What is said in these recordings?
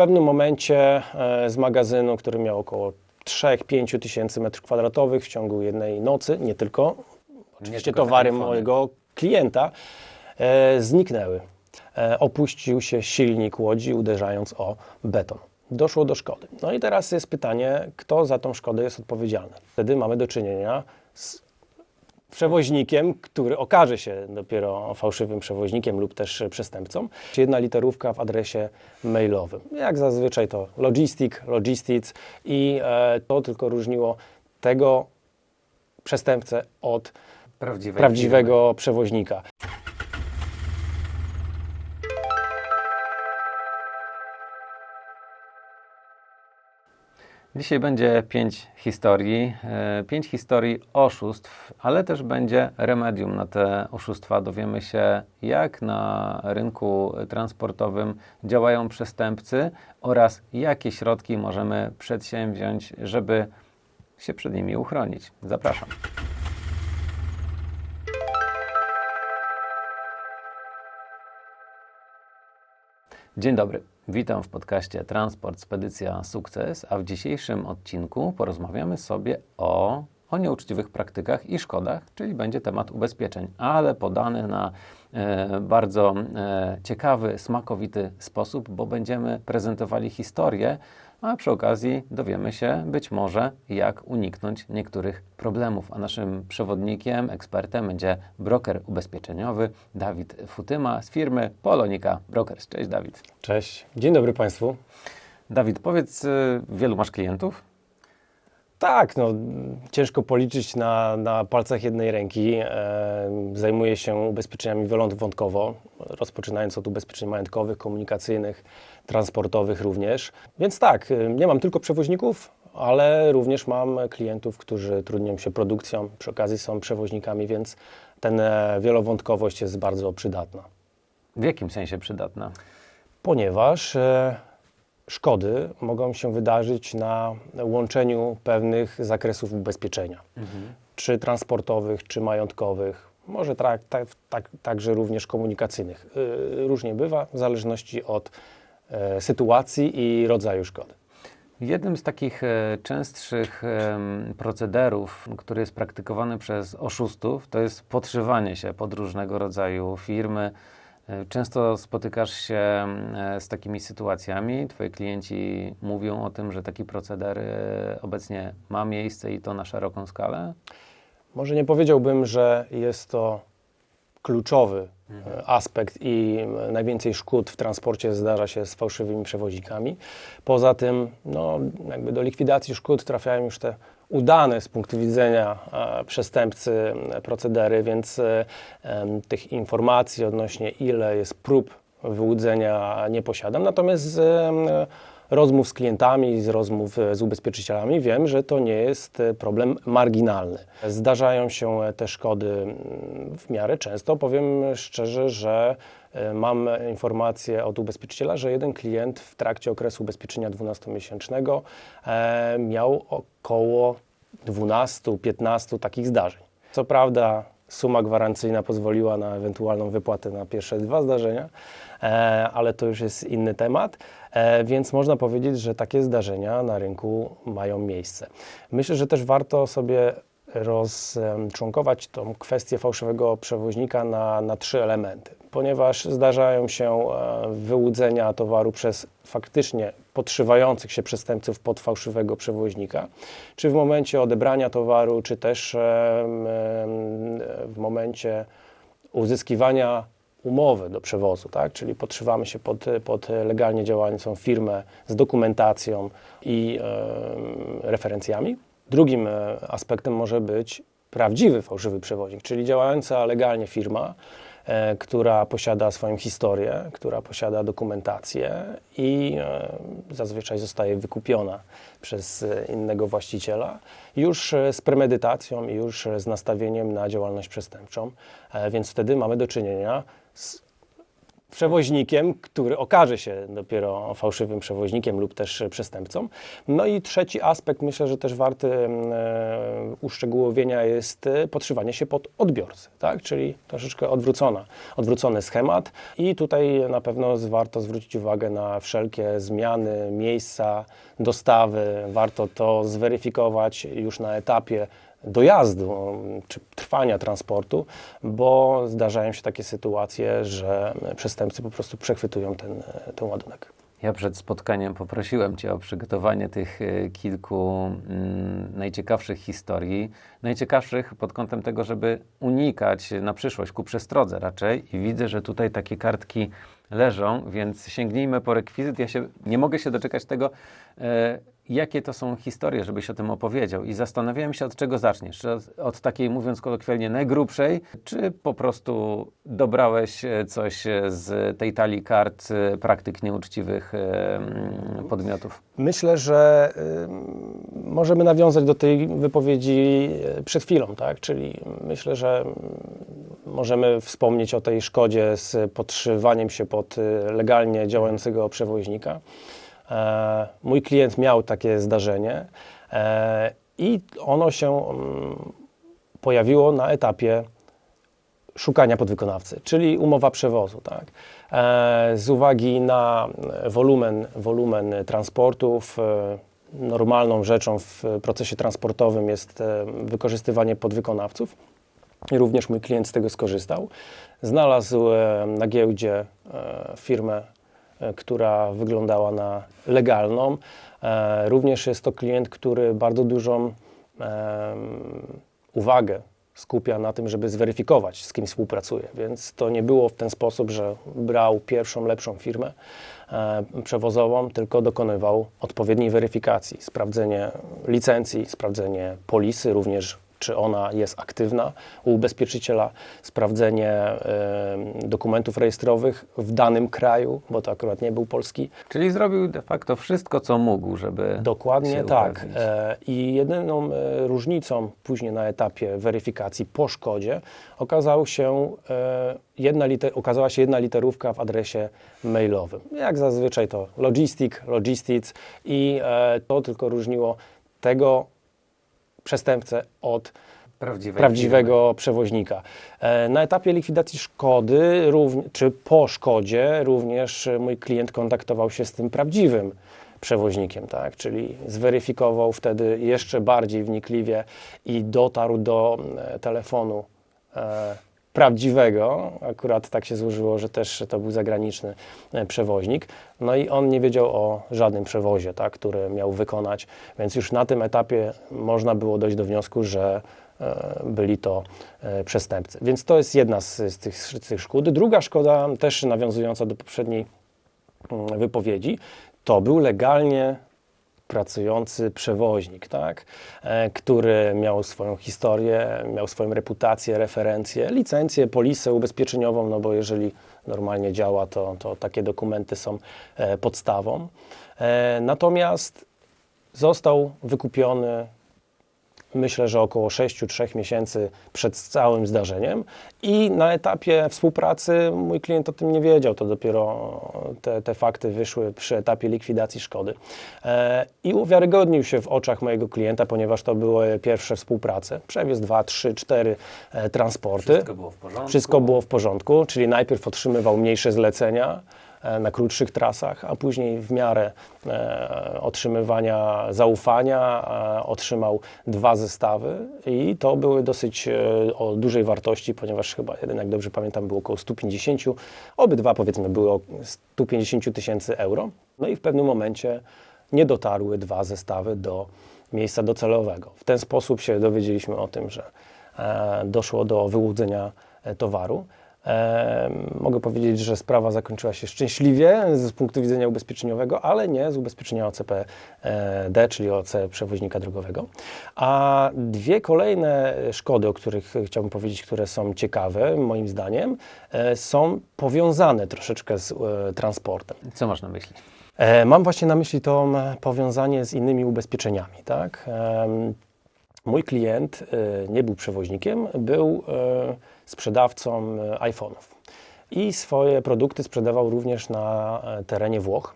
pewnym momencie e, z magazynu, który miał około 3-5 tysięcy metrów kwadratowych w ciągu jednej nocy, nie tylko, oczywiście tylko towary mojego klienta, e, zniknęły. E, opuścił się silnik łodzi, uderzając o beton. Doszło do szkody. No i teraz jest pytanie, kto za tą szkodę jest odpowiedzialny. Wtedy mamy do czynienia z przewoźnikiem, który okaże się dopiero fałszywym przewoźnikiem lub też przestępcą. Jedna literówka w adresie mailowym. Jak zazwyczaj to logistic, logistics i e, to tylko różniło tego przestępcę od prawdziwego przewoźnika. Dzisiaj będzie pięć historii, e, pięć historii oszustw, ale też będzie remedium na te oszustwa. Dowiemy się, jak na rynku transportowym działają przestępcy oraz jakie środki możemy przedsięwziąć, żeby się przed nimi uchronić. Zapraszam. Dzień dobry. Witam w podcaście Transport Spedycja Sukces, a w dzisiejszym odcinku porozmawiamy sobie o, o nieuczciwych praktykach i szkodach, czyli będzie temat ubezpieczeń, ale podany na e, bardzo e, ciekawy, smakowity sposób, bo będziemy prezentowali historię, a przy okazji dowiemy się być może, jak uniknąć niektórych problemów. A naszym przewodnikiem, ekspertem będzie broker ubezpieczeniowy Dawid Futyma z firmy Polonika Brokers. Cześć Dawid. Cześć, dzień dobry Państwu. Dawid, powiedz, y, wielu masz klientów? Tak, no, ciężko policzyć na, na palcach jednej ręki. E, zajmuję się ubezpieczeniami wielowątkowo, rozpoczynając od ubezpieczeń majątkowych, komunikacyjnych, transportowych również. Więc tak, e, nie mam tylko przewoźników, ale również mam klientów, którzy trudnią się produkcją, przy okazji są przewoźnikami, więc ten e, wielowątkowość jest bardzo przydatna. W jakim sensie przydatna? Ponieważ e, szkody mogą się wydarzyć na łączeniu pewnych zakresów ubezpieczenia, czy transportowych, czy majątkowych, może tak, tak, tak, także również komunikacyjnych. Y, Różnie bywa w zależności od e, sytuacji i rodzaju szkody. Jednym z takich e, częstszych procederów, który jest praktykowany przez oszustów, to jest podszywanie się pod różnego rodzaju firmy. Często spotykasz się e, z takimi sytuacjami. Twoi klienci mówią o tym, że taki proceder e, obecnie ma miejsce i to na szeroką skalę. Może nie powiedziałbym, że jest to kluczowy e, aspekt i najwięcej szkód w transporcie zdarza się z fałszywymi przewoźnikami. Poza tym, no, jakby do likwidacji szkód trafiają już te udane z punktu widzenia e, przestępcy procedery, więc e, tych informacji odnośnie ile jest prób wyłudzenia nie posiadam. Natomiast rozmów z klientami, z rozmów e, z ubezpieczycielami wiem, że to nie jest e, problem marginalny. Zdarzają się e, te szkody w miarę często. Powiem szczerze, że mam informację od ubezpieczyciela, że jeden klient w trakcie okresu ubezpieczenia 12-miesięcznego e, miał około 12-15 takich zdarzeń. Co prawda suma gwarancyjna pozwoliła na ewentualną wypłatę na pierwsze dwa zdarzenia, ale to już jest inny temat, więc można powiedzieć, że zdarzenia na rynku mają miejsce. Myślę, że też warto sobie rozczłonkować tą kwestię fałszywego przewoźnika na, na trzy elementy, ponieważ zdarzają się e, wyłudzenia towaru przez faktycznie podszywających się przestępców pod fałszywego przewoźnika, czy w momencie odebrania towaru, czy też w momencie uzyskiwania umowy do przewozu, tak? czyli podszywamy się pod, pod legalnie działającą firmę z dokumentacją i em, referencjami. Drugim e, aspektem może być prawdziwy fałszywy przewoźnik, czyli działająca legalnie firma, e, która posiada swoją historię, która posiada dokumentację i e, zazwyczaj zostaje wykupiona przez e, innego właściciela, już e, z premedytacją i już e, z nastawieniem na działalność przestępczą, E, więc wtedy mamy do czynienia z przewoźnikiem, który okaże się dopiero fałszywym przewoźnikiem lub też przestępcą. No i trzeci aspekt, myślę, że też warty e, uszczegółowienia jest e, podszywanie się pod odbiorcę, tak? czyli troszeczkę odwrócona, odwrócony schemat i tutaj na pewno warto zwrócić uwagę na wszelkie zmiany, miejsca dostawy, warto to zweryfikować już na etapie dojazdu czy trwania transportu, bo zdarzają się takie sytuacje, że przestępcy po prostu przechwytują ten, ten ładunek. Ja przed spotkaniem poprosiłem Cię o przygotowanie tych e, kilku mm, najciekawszych historii. Najciekawszych pod kątem tego, żeby unikać na przyszłość, ku przestrodze raczej. I widzę, że tutaj takie kartki leżą, więc sięgnijmy po rekwizyt. Ja się, nie mogę się doczekać tego, e, jakie to są historie, żebyś o tym opowiedział. I zastanawiałem się, od czego zaczniesz. Czy od, od takiej, mówiąc kolokwialnie, najgrubszej, czy po prostu dobrałeś e, coś z tej talii kart e, praktyk nieuczciwych podmiotów? Myślę, że możemy nawiązać do tej wypowiedzi przed chwilą, tak? Czyli myślę, że możemy wspomnieć o tej szkodzie z podszywaniem się pod legalnie działającego przewoźnika. E, mój klient miał takie zdarzenie e, i ono się mm, pojawiło na etapie szukania podwykonawcy, czyli umowa przewozu. Tak? E, z uwagi na wolumen, wolumen transportów, normalną rzeczą w procesie transportowym jest wykorzystywanie podwykonawców. Również mój klient z tego skorzystał. Znalazł na giełdzie firmę która wyglądała na legalną. E, również jest to klient, który bardzo dużą uwagę skupia na tym, żeby zweryfikować, z kim współpracuje. Więc to nie było w ten sposób, że brał pierwszą, lepszą firmę e, przewozową, tylko dokonywał odpowiedniej weryfikacji, sprawdzenie licencji, sprawdzenie polisy, również czy ona jest aktywna u ubezpieczyciela, sprawdzenie dokumentów rejestrowych w danym kraju, bo to akurat nie był polski. Czyli zrobił de facto wszystko, co mógł, żeby. Dokładnie tak. E, I jedyną e, różnicą później na etapie weryfikacji po szkodzie okazał się, e, jedna liter, okazała się jedna literówka w adresie mailowym. Jak zazwyczaj to logistic, logistics i to tylko różniło tego przestępcę od prawdziwego firmy. przewoźnika. E, na etapie likwidacji szkody, czy po szkodzie, również mój klient kontaktował się z tym prawdziwym przewoźnikiem, tak? czyli zweryfikował wtedy jeszcze bardziej wnikliwie i dotarł do e, telefonu e, prawdziwego. Akurat tak się złożyło, że też to był zagraniczny e, przewoźnik. No i on nie wiedział o żadnym przewozie, tak, który miał wykonać, więc już na tym etapie można było dojść do wniosku, że e, byli to e, przestępcy. Więc to jest jedna z, tych, z tych szkód. Druga szkoda, też nawiązująca do poprzedniej mm, wypowiedzi, to był legalnie pracujący przewoźnik, tak? E, który miał swoją historię, miał swoją reputację, referencję, licencję, polisę ubezpieczeniową, no bo jeżeli normalnie działa, to, to takie dokumenty są e, podstawą. E, natomiast został wykupiony myślę, że około 6-3 miesięcy przed całym zdarzeniem i na etapie współpracy mój klient o tym nie wiedział, to dopiero te, te fakty wyszły przy etapie likwidacji szkody. E, I uwiarygodnił się w oczach mojego klienta, ponieważ to były pierwsze współprace. Przewiózł 2, 3, 4 transporty. Wszystko było w porządku. Wszystko było w porządku, czyli najpierw otrzymywał mniejsze zlecenia, na krótszych trasach, a później w miarę e, otrzymywania zaufania e, otrzymał dwa zestawy i to były dosyć o dużej wartości, ponieważ chyba jeden, jak dobrze pamiętam, był około 150, obydwa powiedzmy były o 150 tysięcy euro. No i w pewnym momencie nie dotarły dwa zestawy do miejsca docelowego. W ten sposób się dowiedzieliśmy o tym, że doszło do wyłudzenia towaru. E, mogę powiedzieć, że sprawa zakończyła się szczęśliwie z punktu widzenia ubezpieczeniowego, ale nie z ubezpieczenia OCPD, czyli OC przewoźnika drogowego. A dwie kolejne szkody, o których chciałbym powiedzieć, które są ciekawe, moim zdaniem, e, są powiązane troszeczkę z e, transportem. Co masz na myśli? E, mam właśnie na myśli to powiązanie z innymi ubezpieczeniami. Tak? Mój klient nie był przewoźnikiem, był sprzedawcą e, iPhone'ów. i swoje produkty sprzedawał również na e, terenie Włoch.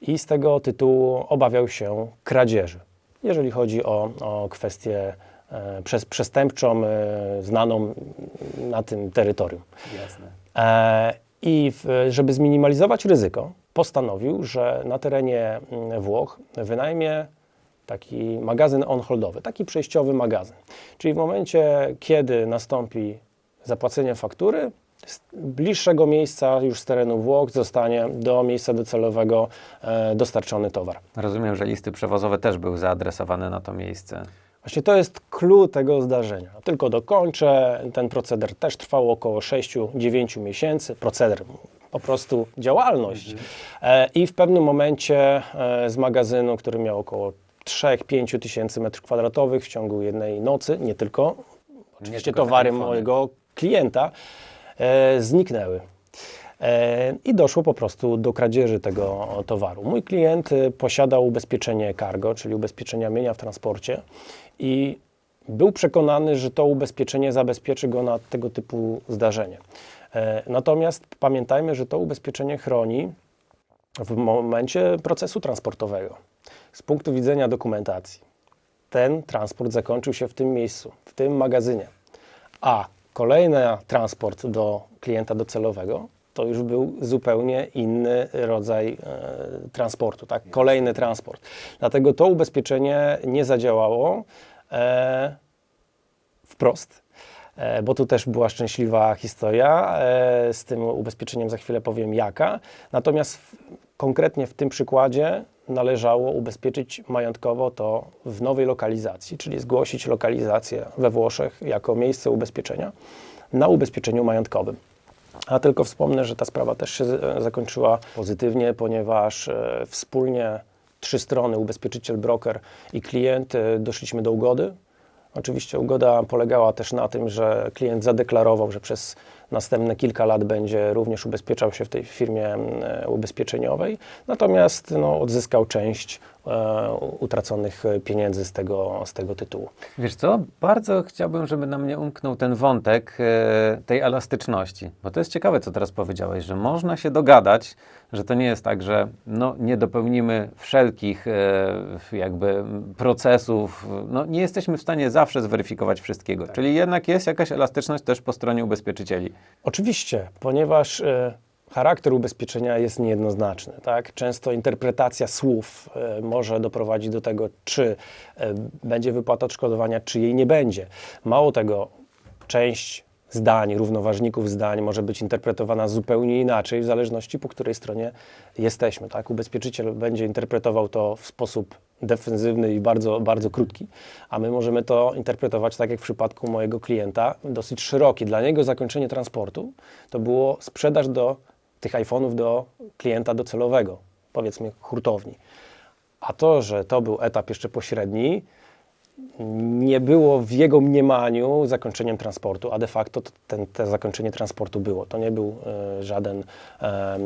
I z tego tytułu obawiał się kradzieży, jeżeli chodzi o, o kwestię e, przez, przestępczą znaną na tym terytorium. Jasne. I żeby zminimalizować ryzyko, postanowił, że na terenie mm, Włoch wynajmie taki magazyn on-holdowy, taki przejściowy magazyn. Czyli w momencie, kiedy nastąpi zapłacenie faktury, z bliższego miejsca już z terenu Włoch zostanie do miejsca docelowego e, dostarczony towar. Rozumiem, że listy przewozowe też były zaadresowane na to miejsce. Właśnie to jest clue tego zdarzenia. Tylko dokończę. Ten proceder też trwał około 6-9 miesięcy. Proceder, po prostu działalność. E, I w pewnym momencie e, z magazynu, który miał około 3-5 tysięcy metrów kwadratowych w ciągu jednej nocy, nie tylko, oczywiście towary mojego klienta, e, zniknęły. E, I doszło po prostu do kradzieży tego towaru. Mój klient e, posiadał ubezpieczenie cargo, czyli ubezpieczenia mienia w transporcie i był przekonany, że to ubezpieczenie zabezpieczy go na tego typu zdarzenie. Natomiast pamiętajmy, że to ubezpieczenie chroni w momencie procesu transportowego. Z punktu widzenia dokumentacji, ten transport zakończył się w tym miejscu, w tym magazynie, a kolejny transport do klienta docelowego to już był zupełnie inny rodzaj e, transportu, tak? Kolejny transport. Dlatego to ubezpieczenie nie zadziałało e, wprost, e, bo tu też była szczęśliwa historia. E, z tym ubezpieczeniem za chwilę powiem jaka. Natomiast w, konkretnie w tym przykładzie należało ubezpieczyć majątkowo to w nowej lokalizacji, czyli zgłosić lokalizację we Włoszech jako miejsce ubezpieczenia na ubezpieczeniu majątkowym. A tylko wspomnę, że ta sprawa też się e, zakończyła pozytywnie, ponieważ e, wspólnie trzy strony, ubezpieczyciel, broker i klient, e, doszliśmy do ugody. Oczywiście ugoda polegała też na tym, że klient zadeklarował, że przez następne kilka lat będzie również ubezpieczał się w tej firmie e, ubezpieczeniowej, natomiast no, odzyskał część e, utraconych pieniędzy z tego, z tego tytułu. Wiesz co, bardzo chciałbym, żeby nam nie umknął ten wątek e, tej elastyczności, bo to jest ciekawe, co teraz powiedziałeś, że można się dogadać, że to nie jest tak, że no, nie dopełnimy wszelkich jakby procesów, no, nie jesteśmy w stanie zawsze zweryfikować wszystkiego, czyli jednak jest jakaś elastyczność też po stronie ubezpieczycieli. Oczywiście, ponieważ e, charakter ubezpieczenia jest niejednoznaczny. Tak? Często interpretacja słów e, może doprowadzić do tego, czy e, będzie wypłata odszkodowania, czy jej nie będzie. Mało tego, część zdań, równoważników zdań może być interpretowana zupełnie inaczej, w zależności po której stronie jesteśmy. Tak? Ubezpieczyciel będzie interpretował to w sposób defensywny i bardzo, bardzo krótki, a my możemy to interpretować tak jak w przypadku mojego klienta, dosyć szeroki. Dla niego zakończenie transportu to było sprzedaż do tych iPhone'ów do klienta docelowego, powiedzmy hurtowni. A to, że to był etap jeszcze pośredni, nie było w jego mniemaniu zakończeniem transportu, a de facto to ten, to zakończenie transportu było. To nie był e, żaden e,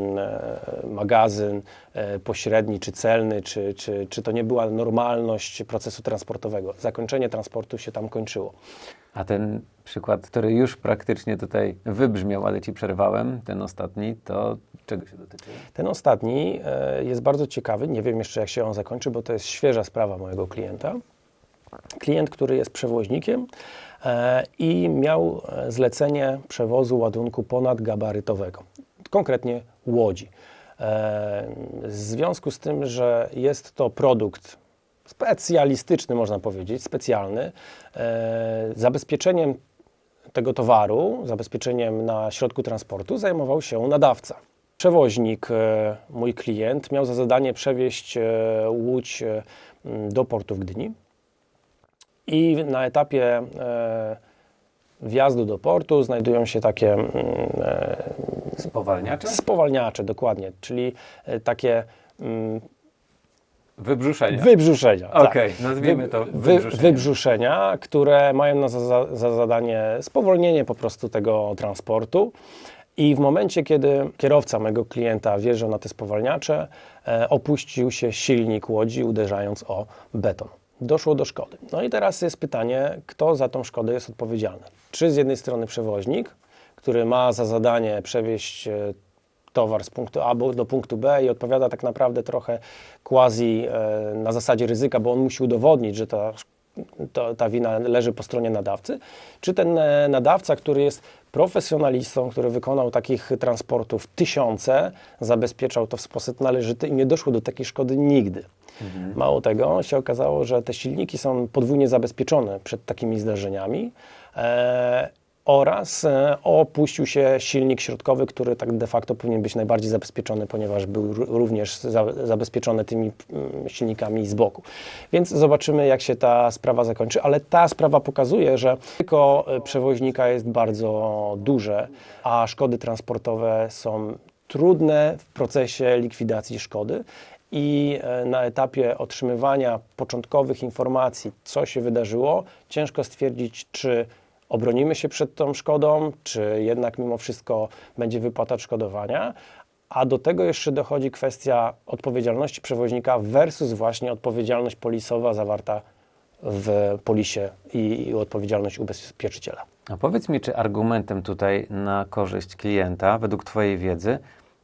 magazyn e, pośredni czy celny, czy, czy, czy to nie była normalność procesu transportowego. Zakończenie transportu się tam kończyło. A ten przykład, który już praktycznie tutaj wybrzmiał, ale ci przerwałem, ten ostatni, to czego się dotyczy? Ten ostatni e, jest bardzo ciekawy. Nie wiem jeszcze, jak się on zakończy, bo to jest świeża sprawa mojego klienta. Klient, który jest przewoźnikiem e, i miał e, zlecenie przewozu ładunku ponadgabarytowego, konkretnie łodzi. E, W związku z tym, że jest to produkt specjalistyczny, można powiedzieć, specjalny, zabezpieczeniem tego towaru, zabezpieczeniem na środku transportu zajmował się nadawca. Przewoźnik, mój klient, miał za zadanie przewieźć łódź do portu w Gdyni i na etapie e, wjazdu do portu znajdują się takie mm, e, Spowalniacze? spowalniacze, dokładnie, czyli e, takie mm, Wybrzuszenia. wybrzuszenia. tak. Okej, nazwijmy to wy, wybrzuszenia. wybrzuszenia, które mają na za, za, za zadanie spowolnienie po prostu tego transportu. I w momencie, kiedy kierowca mojego klienta wjeżdżał na te spowalniacze, opuścił się silnik łodzi, uderzając o beton. Doszło do szkody. No i teraz jest pytanie, kto za tą szkodę jest odpowiedzialny? Czy z jednej strony przewoźnik, który ma za zadanie przewieźć e, towar z punktu A do punktu B i odpowiada tak naprawdę trochę quasi e, na zasadzie ryzyka, bo on musi udowodnić, że ta, ta wina leży po stronie nadawcy, czy ten e, nadawca, który jest profesjonalistą, który wykonał takich transportów tysiące, zabezpieczał to w sposób należyty i nie doszło do takiej szkody nigdy. Mhm. Mało tego, się okazało, że te silniki są podwójnie zabezpieczone przed takimi zdarzeniami. E, oraz e, opuścił się silnik środkowy, który tak de facto powinien być najbardziej zabezpieczony, ponieważ był również zabezpieczony tymi mm, silnikami z boku. Więc zobaczymy, jak się ta sprawa zakończy, ale ta sprawa pokazuje, że ryzyko e, przewoźnika jest bardzo duże, a szkody transportowe są trudne w procesie likwidacji szkody i e, na etapie otrzymywania początkowych informacji, co się wydarzyło, ciężko stwierdzić, czy obronimy się przed tą szkodą, czy jednak mimo wszystko będzie wypłata odszkodowania. A do tego jeszcze dochodzi kwestia odpowiedzialności przewoźnika versus właśnie odpowiedzialność polisowa zawarta w polisie i, i odpowiedzialność ubezpieczyciela. A powiedz mi, czy argumentem tutaj na korzyść klienta, według Twojej wiedzy,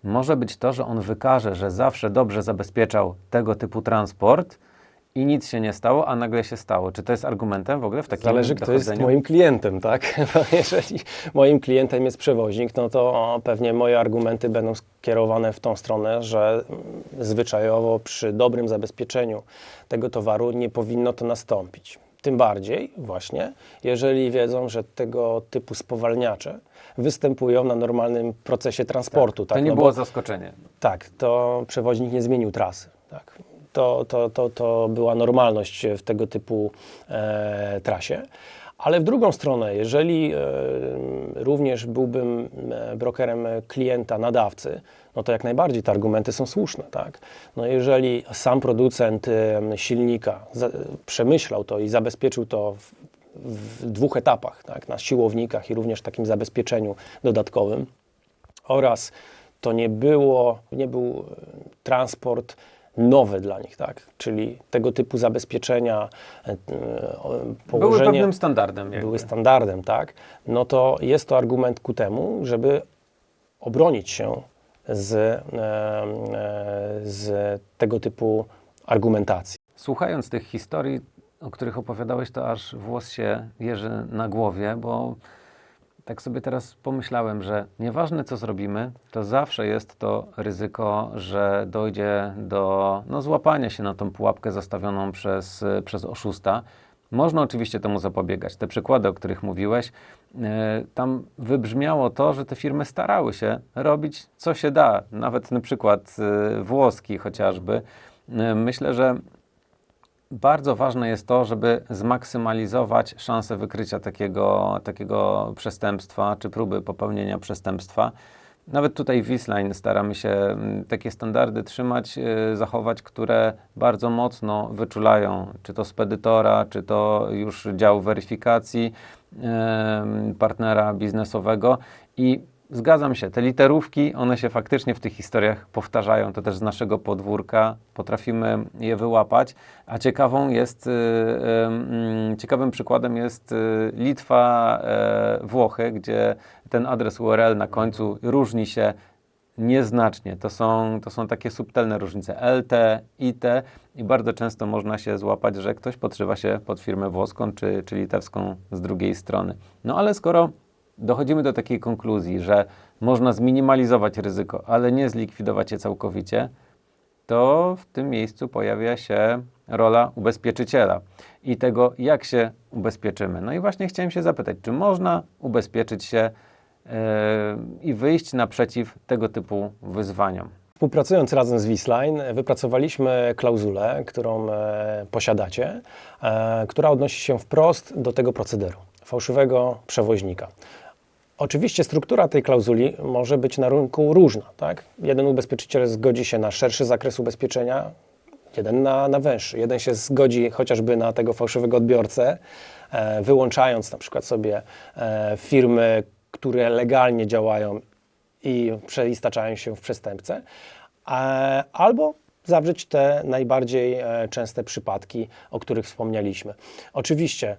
może być to, że on wykaże, że zawsze dobrze zabezpieczał tego typu transport, i nic się nie stało, a nagle się stało. Czy to jest argumentem w ogóle w takim Zależy, kto jest moim klientem, tak? No, jeżeli moim klientem jest przewoźnik, no to pewnie moje argumenty będą skierowane w tą stronę, że zwyczajowo przy dobrym zabezpieczeniu tego towaru nie powinno to nastąpić. Tym bardziej właśnie, jeżeli wiedzą, że tego typu spowalniacze występują na normalnym procesie transportu. Tak, tak? To nie no było bo, zaskoczenie. Tak, to przewoźnik nie zmienił trasy. Tak to, to, to, to była normalność w tego typu e, trasie. Ale w drugą stronę, jeżeli e, również byłbym e, brokerem klienta, nadawcy, no to jak najbardziej te argumenty są słuszne. Tak? No jeżeli sam producent e, silnika przemyślał to i zabezpieczył to w, w dwóch etapach, tak? na siłownikach i również takim zabezpieczeniu dodatkowym, oraz to nie było, nie był transport nowe dla nich, tak? Czyli tego typu zabezpieczenia, e, położenie... Były pewnym standardem. Jakby. Były standardem, tak? No to jest to argument ku temu, żeby obronić się z, e, e, z tego typu argumentacji. Słuchając tych historii, o których opowiadałeś, to aż włos się jeży na głowie, bo tak sobie teraz pomyślałem, że nieważne co zrobimy, to zawsze jest to ryzyko, że dojdzie do no, złapania się na tą pułapkę zastawioną przez, przez oszusta. Można oczywiście temu zapobiegać. Te przykłady, o których mówiłeś, e, tam wybrzmiało to, że te firmy starały się robić co się da. Nawet na przykład e, włoski chociażby. E, myślę, że bardzo ważne jest to, żeby zmaksymalizować szanse wykrycia takiego, takiego przestępstwa czy próby popełnienia przestępstwa. Nawet tutaj w Wisline staramy się mm, takie standardy trzymać, y, zachować, które bardzo mocno wyczulają, czy to spedytora, czy to już dział weryfikacji partnera biznesowego i Zgadzam się, te literówki, one się faktycznie w tych historiach powtarzają, to też z naszego podwórka, potrafimy je wyłapać, a ciekawą jest, y, y, ciekawym przykładem jest y, Litwa, e, Włochy, gdzie ten adres URL na końcu różni się nieznacznie. To są, to są takie subtelne różnice LT, IT i bardzo często można się złapać, że ktoś podszywa się pod firmę włoską czy, czy litewską z drugiej strony. No ale skoro dochodzimy do takiej konkluzji, że można zminimalizować ryzyko, ale nie zlikwidować je całkowicie, to w tym miejscu pojawia się rola ubezpieczyciela i tego, jak się ubezpieczymy. No i właśnie chciałem się zapytać, czy można ubezpieczyć się yy, i wyjść naprzeciw tego typu wyzwaniom? Współpracując razem z Wisline, wypracowaliśmy klauzulę, którą e, posiadacie, e, która odnosi się wprost do tego procederu fałszywego przewoźnika. Oczywiście struktura tej klauzuli może być na rynku różna. Tak? Jeden ubezpieczyciel zgodzi się na szerszy zakres ubezpieczenia, jeden na, na węższy. Jeden się zgodzi chociażby na tego fałszywego odbiorcę, e, wyłączając na przykład sobie e, firmy, które legalnie działają i przeistaczają się w przestępcę, e, albo zawrzeć te najbardziej e, częste przypadki, o których wspomnieliśmy. Oczywiście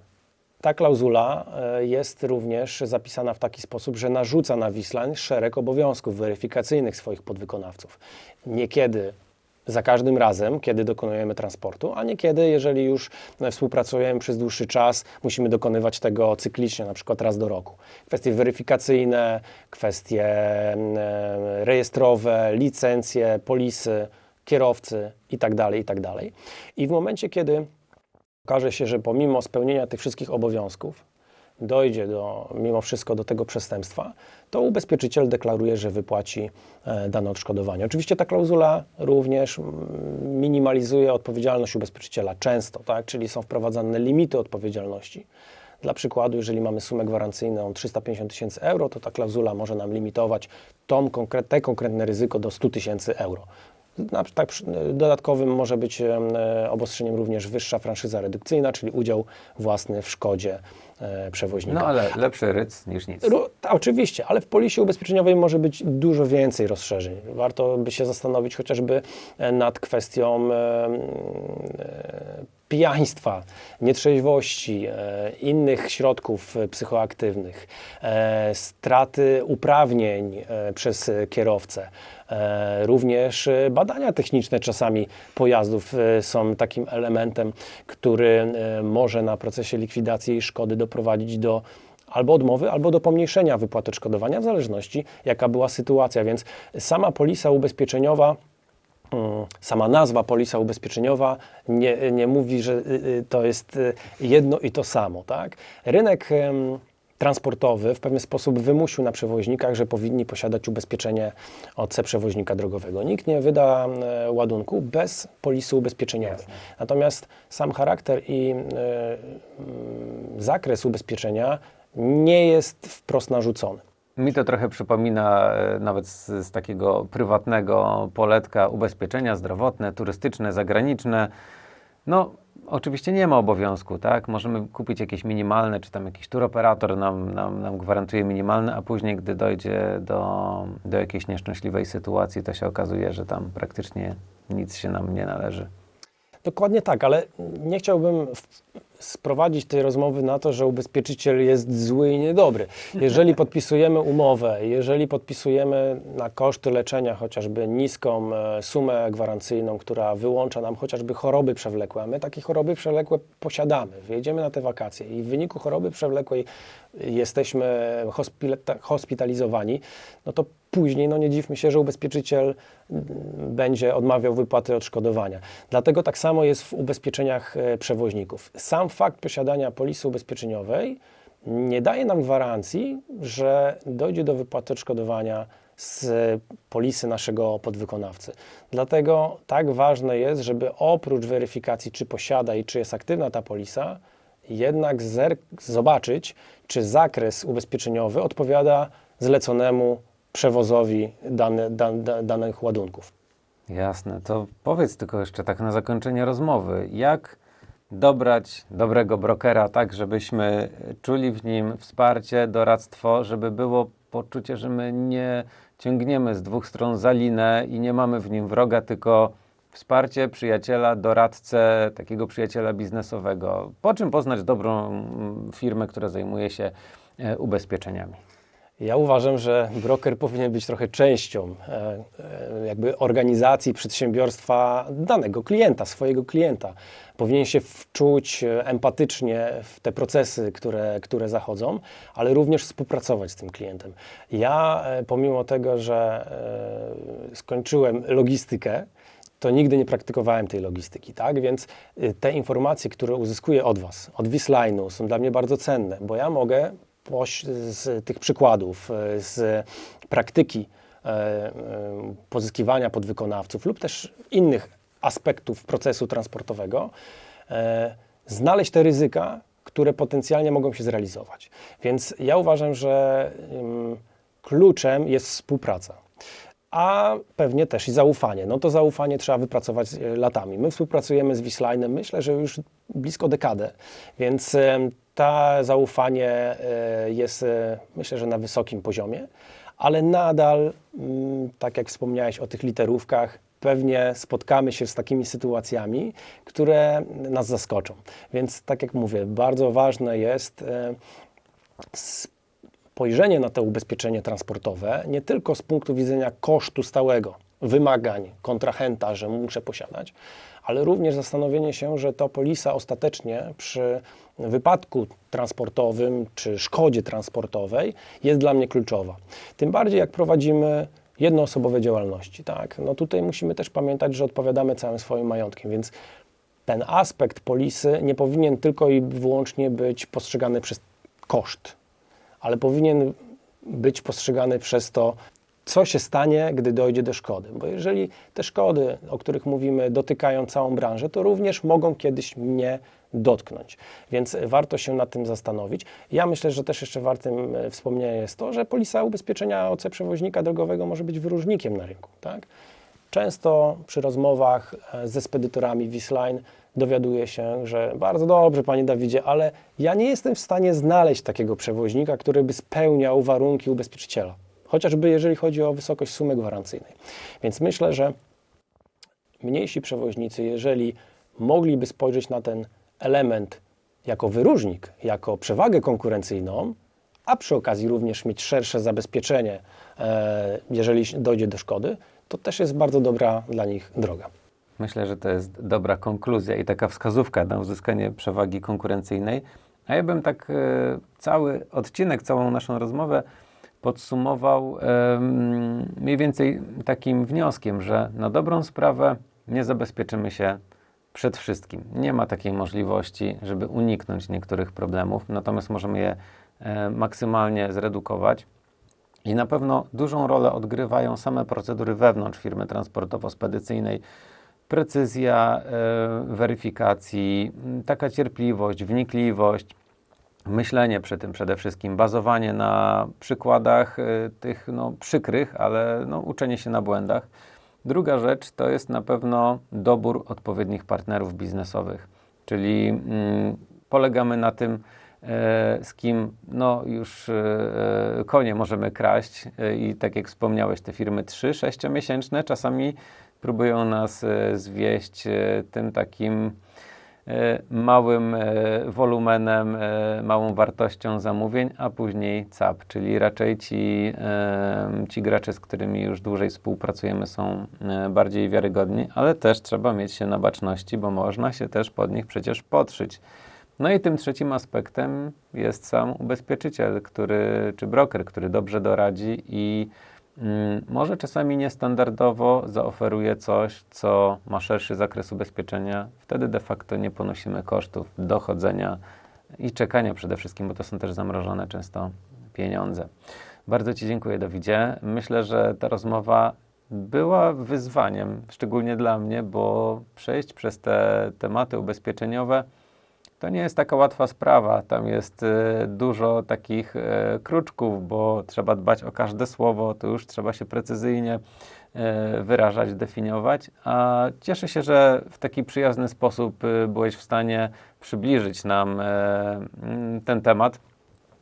ta klauzula e, jest również zapisana w taki sposób, że narzuca na Wislan szereg obowiązków weryfikacyjnych swoich podwykonawców. Niekiedy za każdym razem, kiedy dokonujemy transportu, a niekiedy, jeżeli już współpracujemy przez dłuższy czas, musimy dokonywać tego cyklicznie, na przykład raz do roku. Kwestie weryfikacyjne, kwestie e, rejestrowe, licencje, polisy, kierowcy itd., tak itd. Tak I w momencie, kiedy okaże się, że pomimo spełnienia tych wszystkich obowiązków dojdzie do, mimo wszystko do tego przestępstwa, to ubezpieczyciel deklaruje, że wypłaci e, dane odszkodowanie. Oczywiście ta klauzula również minimalizuje odpowiedzialność ubezpieczyciela często, tak? czyli są wprowadzane limity odpowiedzialności. Dla przykładu, jeżeli mamy sumę gwarancyjną 350 tysięcy euro, to ta klauzula może nam limitować tą te konkretne ryzyko do 100 tysięcy euro. Tak, dodatkowym może być obostrzeniem również wyższa franszyza redukcyjna, czyli udział własny w szkodzie e, przewoźnika. No ale lepszy ryc niż nic. Ta, oczywiście, ale w polisie ubezpieczeniowej może być dużo więcej rozszerzeń. Warto by się zastanowić chociażby e, nad kwestią e, pijaństwa, nietrzeźwości, e, innych środków psychoaktywnych, e, straty uprawnień e, przez kierowcę. Również badania techniczne czasami pojazdów są takim elementem, który może na procesie likwidacji szkody doprowadzić do albo odmowy, albo do pomniejszenia wypłaty odszkodowania, w zależności jaka była sytuacja. Więc sama polisa ubezpieczeniowa sama nazwa polisa ubezpieczeniowa nie, nie mówi, że y, y, to jest y, jedno i to samo. Tak? Rynek transportowy w pewien sposób wymusił na przewoźnikach, że powinni posiadać ubezpieczenie OC przewoźnika drogowego. Nikt nie wyda ładunku bez polisy ubezpieczeniowej. Natomiast sam charakter i zakres ubezpieczenia nie jest wprost narzucony. Mi to trochę przypomina e, nawet z, z, takiego prywatnego poletka ubezpieczenia zdrowotne, turystyczne, zagraniczne. No, oczywiście nie ma obowiązku, tak? Możemy kupić jakieś minimalne, czy tam jakiś turoperator nam, nam, nam gwarantuje minimalne, a później, gdy dojdzie do, do jakiejś nieszczęśliwej sytuacji, to się okazuje, że tam praktycznie nic się nam nie należy. Dokładnie tak, ale nie chciałbym sprowadzić tej rozmowy na to, że ubezpieczyciel jest zły i niedobry. Jeżeli podpisujemy umowę, jeżeli podpisujemy na koszty leczenia chociażby niską e, sumę gwarancyjną, która wyłącza nam chociażby choroby przewlekłe, a my takie choroby przewlekłe posiadamy, wyjedziemy na te wakacje i w wyniku choroby przewlekłej jesteśmy hospitalizowani, no to później, no nie dziwmy się, że ubezpieczyciel mm, będzie odmawiał wypłaty odszkodowania. Dlatego tak samo jest w ubezpieczeniach e, przewoźników. Sam fakt posiadania polisy ubezpieczeniowej nie daje nam gwarancji, że dojdzie do wypłaty odszkodowania z polisy naszego podwykonawcy. Dlatego tak ważne jest, żeby oprócz weryfikacji, czy posiada i czy jest aktywna ta polisa, jednak zobaczyć, czy zakres ubezpieczeniowy odpowiada zleconemu przewozowi dane, dan, danych ładunków. Jasne. To powiedz tylko jeszcze tak na zakończenie rozmowy, jak dobrać dobrego brokera tak, żebyśmy czuli w nim wsparcie, doradztwo, żeby było poczucie, że my nie ciągniemy z dwóch stron za linę i nie mamy w nim wroga, tylko wsparcie przyjaciela, doradcę, takiego przyjaciela biznesowego. Po czym poznać dobrą mm, firmę, która zajmuje się e, ubezpieczeniami? Ja uważam, że broker powinien być trochę częścią e, e, jakby organizacji przedsiębiorstwa danego klienta, swojego klienta. Powinien się wczuć empatycznie w te procesy, które, które zachodzą, ale również współpracować z tym klientem. Ja, pomimo tego, że skończyłem logistykę, to nigdy nie praktykowałem tej logistyki, tak? Więc te informacje, które uzyskuję od Was, od Wisline'u są dla mnie bardzo cenne, bo ja mogę z tych przykładów, y, z praktyki e, e, pozyskiwania podwykonawców lub też innych aspektów procesu transportowego e, znaleźć te ryzyka, które potencjalnie mogą się zrealizować. Więc ja uważam, że kluczem jest współpraca a pewnie też i zaufanie. No to zaufanie trzeba wypracować e, latami. My współpracujemy z Wisline'em, myślę, że już blisko dekadę, więc to zaufanie e, jest, myślę, że na wysokim poziomie, ale nadal, mm, tak jak wspomniałeś o tych literówkach, pewnie spotkamy się z takimi sytuacjami, które nas zaskoczą. Więc tak jak mówię, bardzo ważne jest e, spojrzenie na to ubezpieczenie transportowe nie tylko z punktu widzenia kosztu stałego, wymagań kontrahenta, że muszę posiadać, ale również zastanowienie się, że to polisa ostatecznie przy wypadku transportowym czy szkodzie transportowej jest dla mnie kluczowa. Tym bardziej jak prowadzimy jednoosobowe działalności, tak? No tutaj musimy też pamiętać, że odpowiadamy całym swoim majątkiem, więc ten aspekt polisy nie powinien tylko i wyłącznie być postrzegany przez koszt, ale powinien być postrzegany przez to, co się stanie, gdy dojdzie do szkody. Bo jeżeli te szkody, o których mówimy, dotykają całą branżę, to również mogą kiedyś mnie dotknąć. Więc warto się nad tym zastanowić. Ja myślę, że też jeszcze wartym e, wspomnienia jest to, że polisa ubezpieczenia OC przewoźnika drogowego może być wyróżnikiem na rynku. Tak? Często przy rozmowach e, ze spedytorami Wisline dowiaduje się, że bardzo dobrze, panie Dawidzie, ale ja nie jestem w stanie znaleźć takiego przewoźnika, który by spełniał warunki ubezpieczyciela chociażby jeżeli chodzi o wysokość sumy gwarancyjnej. Więc myślę, że mniejsi przewoźnicy, jeżeli mogliby spojrzeć na ten element jako wyróżnik, jako przewagę konkurencyjną, a przy okazji również mieć szersze zabezpieczenie, e, jeżeli dojdzie do szkody, to też jest bardzo dobra dla nich droga. Myślę, że to jest dobra konkluzja i taka wskazówka na uzyskanie przewagi konkurencyjnej. A ja bym tak e, cały odcinek, całą naszą rozmowę podsumował mniej więcej takim wnioskiem, że na dobrą sprawę nie zabezpieczymy się przed wszystkim. Nie ma takiej możliwości, żeby uniknąć niektórych problemów, natomiast możemy je e, maksymalnie zredukować. I na pewno dużą rolę odgrywają same procedury wewnątrz firmy transportowo-spedycyjnej. Precyzja e, weryfikacji, taka cierpliwość, wnikliwość, myślenie przy tym przede wszystkim, bazowanie na przykładach y, tych no, przykrych, ale no, uczenie się na błędach. Druga rzecz to jest na pewno dobór odpowiednich partnerów biznesowych, czyli mm, polegamy na tym, e, z kim no, już e, konie możemy kraść e, i tak jak wspomniałeś, te firmy 3-6 miesięczne czasami próbują nas e, zwieść e, tym takim E, małym e, wolumenem, e, małą wartością zamówień, a później CAP, czyli raczej ci, ci gracze, z którymi już dłużej współpracujemy, są bardziej wiarygodni, ale też trzeba mieć się na baczności, bo można się też pod nich przecież podszyć. No i tym trzecim aspektem jest sam ubezpieczyciel, który, czy broker, który dobrze doradzi i może czasami niestandardowo zaoferuje coś, co ma szerszy zakres ubezpieczenia. Wtedy de facto nie ponosimy kosztów dochodzenia i czekania przede wszystkim, bo to są też zamrożone często pieniądze. Bardzo Ci dziękuję, Dawidzie. Myślę, że ta rozmowa była wyzwaniem, szczególnie dla mnie, bo przejść przez te tematy ubezpieczeniowe to nie jest taka łatwa sprawa. Tam jest y, dużo takich y, kruczków, bo trzeba dbać o każde słowo, to już trzeba się precyzyjnie y, wyrażać, definiować. A cieszę się, że w taki przyjazny sposób byłeś w stanie przybliżyć nam ten temat.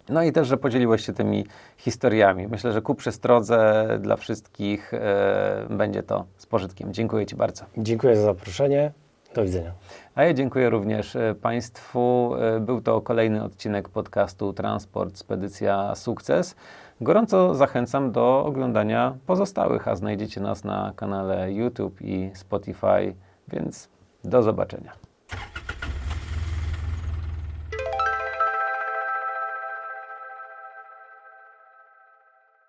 No i też, że podzieliłeś się tymi historiami. Myślę, że ku przestrodze dla wszystkich będzie to z pożytkiem. Dziękuję Ci bardzo. Dziękuję za zaproszenie. Do widzenia. A ja dziękuję również e, Państwu. E, był to kolejny odcinek podcastu Transport Spedycja Sukces. Gorąco zachęcam do oglądania pozostałych, a znajdziecie nas na kanale YouTube i Spotify, więc do zobaczenia.